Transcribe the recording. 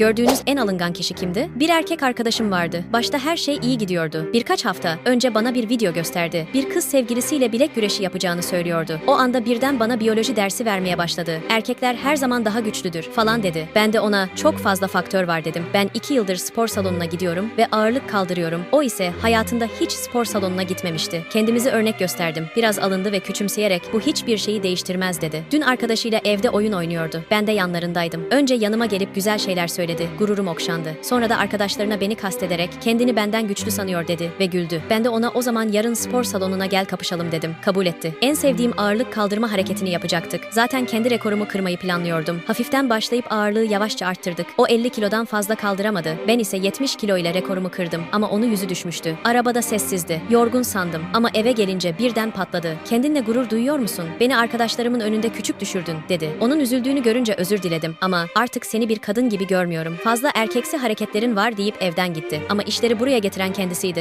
Gördüğünüz en alıngan kişi kimdi? Bir erkek arkadaşım vardı. Başta her şey iyi gidiyordu. Birkaç hafta önce bana bir video gösterdi. Bir kız sevgilisiyle bilek güreşi yapacağını söylüyordu. O anda birden bana biyoloji dersi vermeye başladı. Erkekler her zaman daha güçlüdür falan dedi. Ben de ona çok fazla faktör var dedim. Ben iki yıldır spor salonuna gidiyorum ve ağırlık kaldırıyorum. O ise hayatında hiç spor salonuna gitmemişti. Kendimizi örnek gösterdim. Biraz alındı ve küçümseyerek bu hiçbir şeyi değiştirmez dedi. Dün arkadaşıyla evde oyun oynuyordu. Ben de yanlarındaydım. Önce yanıma gelip güzel şeyler söyledi. Gururum okşandı. Sonra da arkadaşlarına beni kastederek kendini benden güçlü sanıyor dedi ve güldü. Ben de ona o zaman yarın spor salonuna gel kapışalım dedim. Kabul etti. En sevdiğim ağırlık kaldırma hareketini yapacaktık. Zaten kendi rekorumu kırmayı planlıyordum. Hafiften başlayıp ağırlığı yavaşça arttırdık. O 50 kilodan fazla kaldıramadı. Ben ise 70 kilo ile rekorumu kırdım ama onu yüzü düşmüştü. Arabada sessizdi. Yorgun sandım ama eve gelince birden patladı. Kendinle gurur duyuyor musun? Beni arkadaşlarımın önünde küçük düşürdün dedi. Onun üzüldüğünü görünce özür diledim ama artık seni bir kadın gibi görmüyorum. Fazla erkeksi hareketlerin var deyip evden gitti. Ama işleri buraya getiren kendisiydi.